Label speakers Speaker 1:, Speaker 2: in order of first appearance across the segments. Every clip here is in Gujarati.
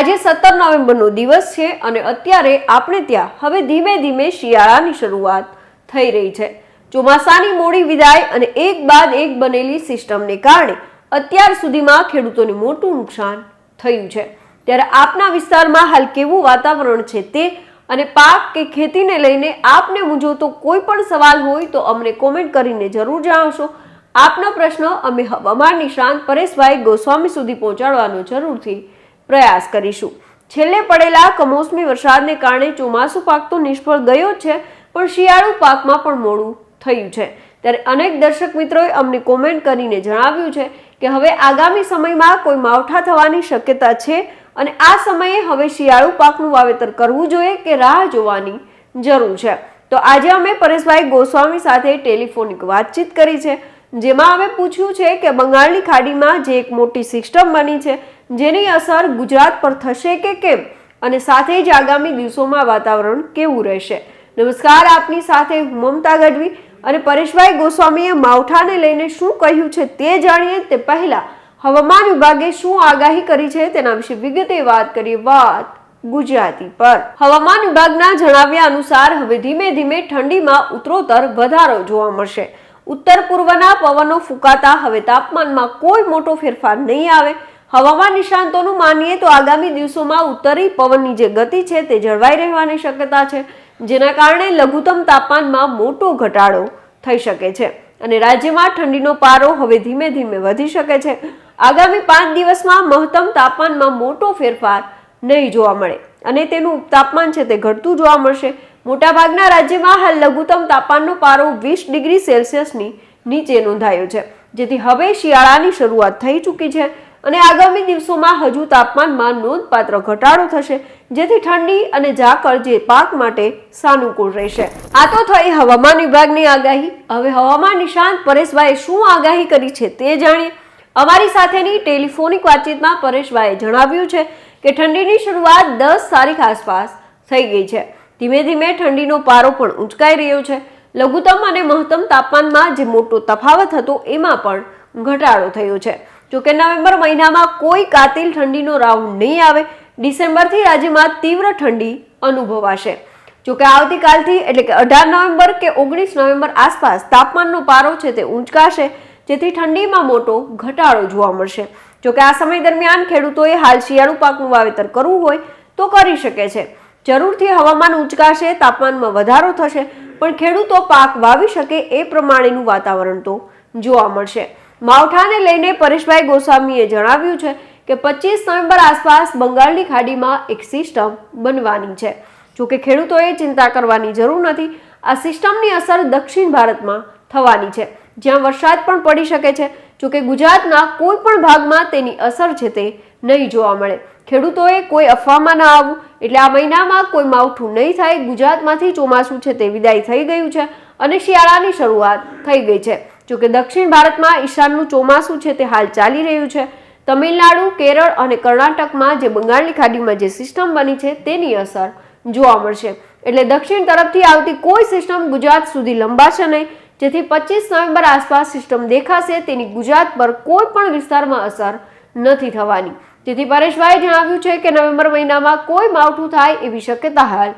Speaker 1: આજે સત્તર નવેમ્બરનો દિવસ છે અને અત્યારે આપણે ત્યાં હવે ધીમે ધીમે શિયાળાની શરૂઆત થઈ રહી છે. ચોમાસાની મોડી વિદાય અને એક બાદ એક બનેલી સિસ્ટમને કારણે અત્યાર સુધીમાં ખેડૂતોને મોટું નુકસાન થયું છે. ત્યારે આપના વિસ્તારમાં હાલ કેવું વાતાવરણ છે તે અને પાક કે ખેતીને લઈને આપને મૂંઝવતો કોઈ પણ સવાલ હોય તો અમને કોમેન્ટ કરીને જરૂર જણાવશો. આપનો પ્રશ્ન અમે હવામાન નિષ્ણાંત પરેશભાઈ ગોસ્વામી સુધી પહોંચાડવાનો જરૂરથી પ્રયાસ કરીશું. છેલ્લે પડેલા કમોસમી વરસાદને કારણે ચોમાસું પાક તો નિષ્ફળ ગયો છે, પણ શિયાળુ પાકમાં પણ મોડું થયું છે. ત્યારે અનેક દર્શક મિત્રોએ અમને કોમેન્ટ કરીને જણાવ્યું છે કે હવે આગામી સમયમાં કોઈ માવઠા થવાની શક્યતા છે અને આ સમયે હવે શિયાળુ પાકનું વાવેતર કરવું જોઈએ કે રાહ જોવાની જરૂર છે. તો આજે અમે પરેશભાઈ ગોસ્વામી સાથે ટેલિફોનિક વાતચીત કરી છે. જેમાં અમે પૂછ્યું છે કે બંગાળની ખાડીમાં જે એક મોટી સિસ્ટમ બની છે, જેની અસર ગુજરાત પર થશે કે કેમ? અને સાથે જ આગામી દિવસોમાં વાતાવરણ કેવું રહેશે? નમસ્કાર, આપની સાથે મમતા ગઢવી અને પરેશભાઈ ગોસ્વામીએ માવઠાને લઈને શું કહ્યું છે તે જાણીએ તે પહેલા હવામાન વિભાગે શું આગાહી કરી છે તેના વિશે વિગતે વાત કરીએ વાત ગુજરાતી પર. હવામાન વિભાગના જણાવ્યા અનુસાર હવે ધીમે ધીમે ઠંડીમાં ઉત્તરોત્તર વધારો જોવા મળશે. ઉત્તર પૂર્વના પવનો ફૂંકાતા હવે તાપમાનમાં કોઈ મોટો ફેરફાર નહીં આવે. હવામાન નિષ્ણાંતોનું માનીએ તો આગામી દિવસોમાં ઉત્તરી પવનની જે ગતિ છે તે જળવાઈ રહેવાની શક્યતા છે, જેના કારણે લઘુત્તમ તાપમાનમાં મોટો ઘટાડો થઈ શકે છે અને રાજ્યમાં ઠંડીનો પારો હવે ધીમે ધીમે વધી શકે છે. આગામી પાંચ દિવસમાં મહત્તમ તાપમાનમાં મોટો ફેરફાર નહીં જોવા મળે અને તેનું તાપમાન છે તે ઘટતું જોવા મળશે. મોટાભાગના રાજ્યમાં હાલ લઘુત્તમ તાપમાનનો પારો વીસ ડિગ્રી સેલ્સિયસની નીચે નોંધાયો છે, જેથી હવે શિયાળાની શરૂઆત થઈ ચૂકી છે અને આગામી દિવસોમાં હજુ તાપમાનમાં નોંધપાત્ર ઘટાડો થશે, જેથી ઠંડી અને ઝાકળ જે પાક માટે સાનુકૂળ રહેશે. આ તો થઈ હવામાન વિભાગની આગાહી. હવે હવામાન નિષ્ણાંત પરેશભાઈએ શું આગાહી કરી છે તે જાણીએ. અમારી સાથેની ટેલિફોનિક વાતચીતમાં પરેશભાઈએ જણાવ્યું છે કે ઠંડીની શરૂઆત દસ તારીખ આસપાસ થઈ ગઈ છે. ધીમે ધીમે ઠંડીનો પારો પણ ઊંચકાઈ રહ્યો છે. લઘુત્તમ અને મહત્તમ તાપમાનમાં જે મોટો તફાવત હતો, એમાં પણ ઘટાડો થયો છે. જોકે નવેમ્બર મહિનામાં કોઈ કાતિલ ઠંડીનો રાઉન્ડ નહીં આવે, ડિસેમ્બરથી રાજ્યમાં તીવ્ર ઠંડી અનુભવાશે. જોકે આવતીકાલથી, એટલે કે અઢાર નવેમ્બર કે ઓગણીસ નવેમ્બર આસપાસ તાપમાનનો પારો છે તે ઊંચકાશે જેથી ઠંડીમાં મોટો ઘટાડો જોવા મળશે. જોકે આ સમય દરમિયાન ખેડૂતોએ હાલ શિયાળુ પાકનું વાવેતર કરવું હોય તો કરી શકે છે. જરૂરથી હવામાન ઉંચકાશે તાપમાનમાં વધારો થશે, પણ ખેડૂતો પાક વાવી શકે એ પ્રમાણેનું વાતાવરણ તો જોવા મળશે. માવઠાને લઈને પરેશભાઈ ગોસ્વામીએ જણાવ્યું છે કે પચીસ નવેમ્બર આસપાસ બંગાળની ખાડીમાં એક સિસ્ટમ બનવાની છે. જોકે ખેડૂતોએ ચિંતા કરવાની જરૂર નથી, આ સિસ્ટમની અસર દક્ષિણ ભારતમાં થવાની છે. જ્યાં વરસાદ પણ પડી શકે છે, જોકે ગુજરાતના કોઈ પણ ભાગમાં તેની અસર છે તે નહીં જોવા મળે. ખેડૂતોએ કોઈ અફવામાં ના આવવું. એટલે આ મહિનામાં કોઈ માવઠું નહીં થાય. ગુજરાતમાંથી ચોમાસું છે તે વિદાય થઈ ગયું છે અને શિયાળાની શરૂઆત થઈ ગઈ છે. જોકે દક્ષિણ ભારતમાં ઈશાનનું ચોમાસું છે તે હાલ ચાલી રહ્યું છે. તમિલનાડુ, કેરળ અને કર્ણાટકમાં જે બંગાળની ખાડીમાં જે સિસ્ટમ બની છે તેની અસર જોવા મળશે. એટલે દક્ષિણ તરફથી આવતી કોઈ સિસ્ટમ ગુજરાત સુધી લંબાશે નહીં. જેથી પચીસ નવેમ્બર આસપાસ સિસ્ટમ દેખાશે. તેની ગુજરાત પર કોઈ પણ વિસ્તારમાં અસર નથી થવાની. જેથી પરેશભાઈએ જણાવ્યું છે કે નવેમ્બર મહિનામાં કોઈ માવઠું થાય એવી શક્યતા હાલ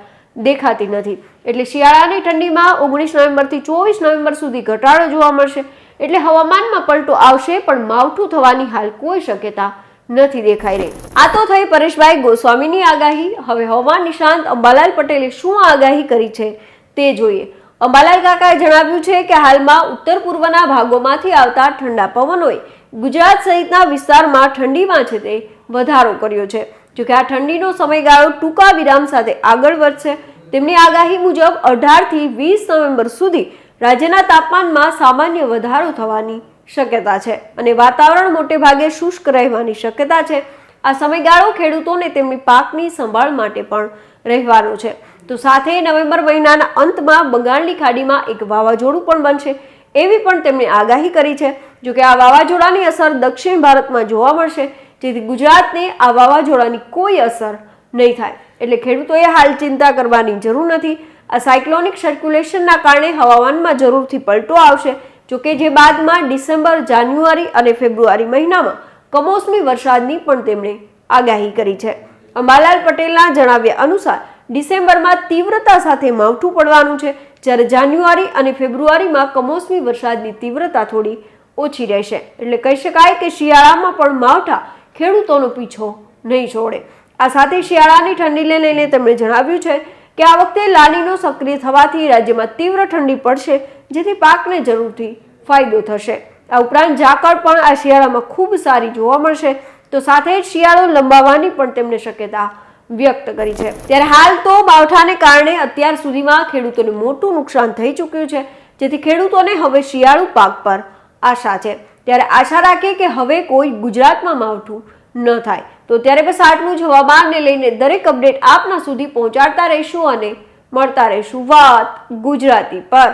Speaker 1: દેખાતી નથી. એટલે શિયાળાની ઠંડીમાં ઓગણીસ નવેમ્બરથી ચોવીસ નવેમ્બર સુધી ઘટાડો જોવા મળશે. એટલે હવામાનમાં પલટો આવશે, પણ માવઠું થવાની હાલ કોઈ શક્યતા નથી દેખાઈ રહી. આ તો થઈ પરેશભાઈ ગોસ્વામીની આગાહી. હવે હવામાન નિષ્ણાંત અંબાલાલ પટેલે શું આગાહી કરી છે તે જોઈએ. અંબાલાલ કાકાએ જણાવ્યું છે કે હાલમાં ઉત્તર પૂર્વના ભાગોમાંથી આવતા ઠંડા પવનોએ ગુજરાત સહિતના વિસ્તારમાં ઠંડીમાં છે તે વધારો કર્યો છે. જોકે આ ઠંડીનો સમયગાળો ટૂંકા વિરામ સાથે આગળ વધશે. તેમની આગાહી મુજબ અઢારથી વીસ નવેમ્બર સુધી રાજ્યના તાપમાનમાં સામાન્ય વધારો થવાની શક્યતા છે અને વાતાવરણ મોટે ભાગે શુષ્ક રહેવાની શક્યતા છે. આ સમયગાળો ખેડૂતોને તેમની પાકની સંભાળ માટે પણ રહેવાનો છે. તો સાથે નવેમ્બર મહિનાના અંતમાં બંગાળની ખાડીમાં એક વાવાઝોડું પણ બનશે એવી પણ તેમણે આગાહી કરી છે. જોકે આ વાવાઝોડાની અસર દક્ષિણ ભારતમાં જોવા મળશે. જેથી ગુજરાતને આ વાવાઝોડાની કોઈ અસર નહીં થાય. એટલે ખેડૂતોએ હાલ ચિંતા કરવાની જરૂર નથી. આ સાયક્લોનિક સર્ક્યુલેશનના કારણે હવામાનમાં જરૂરથી પલટો આવશે. જોકે જે બાદમાં ડિસેમ્બર, જાન્યુઆરી અને ફેબ્રુઆરી મહિનામાં કમોસમી વરસાદની પણ તેમણે આગાહી કરી છે. અંબાલાલ પટેલના જણાવ્યા અનુસાર ડિસેમ્બરમાં તીવ્રતા સાથે માવઠું પડવાનું છે. જ્યારે જાન્યુઆરી અને ફેબ્રુઆરીમાં કમોસમી વરસાદની તીવ્રતા થોડી ઓછી રહેશે. એટલે કહી શકાય કે શિયાળામાં પણ માવઠા ખેડૂતોનો પીછો નહીં છોડે. આ સાથે શિયાળાની ઠંડીને લઈને તેમણે જણાવ્યું છે કે આ વખતે લાલીનો સક્રિય થવાથી રાજ્યમાં તીવ્ર ઠંડી પડશે, જેથી પાકને જરૂરથી ફાયદો થશે. આ ઉપરાંત ઝાકળ પણ આ શિયાળામાં ખૂબ સારી જોવા મળશે. તો સાથે જ શિયાળો લંબાવવાની પણ તેમણે શક્યતા વ્યક્ત કરી છે. ત્યારે હાલ તો માવઠાને કારણે અત્યાર સુધીમાં ખેડૂતોને મોટું નુકસાન થઈ ચૂક્યું છે, જેથી ખેડૂતોને હવે શિયાળુ પાક પર આશા છે. ત્યારે આશા રાખીએ કે હવે કોઈ ગુજરાતમાં માવઠું ન થાય. તો ત્યારે બસ આટલું જ હવામાનને લઈને દરેક અપડેટ આપના સુધી પહોંચાડતા રહીશું અને મળતા રહીશું વાત ગુજરાતી પર.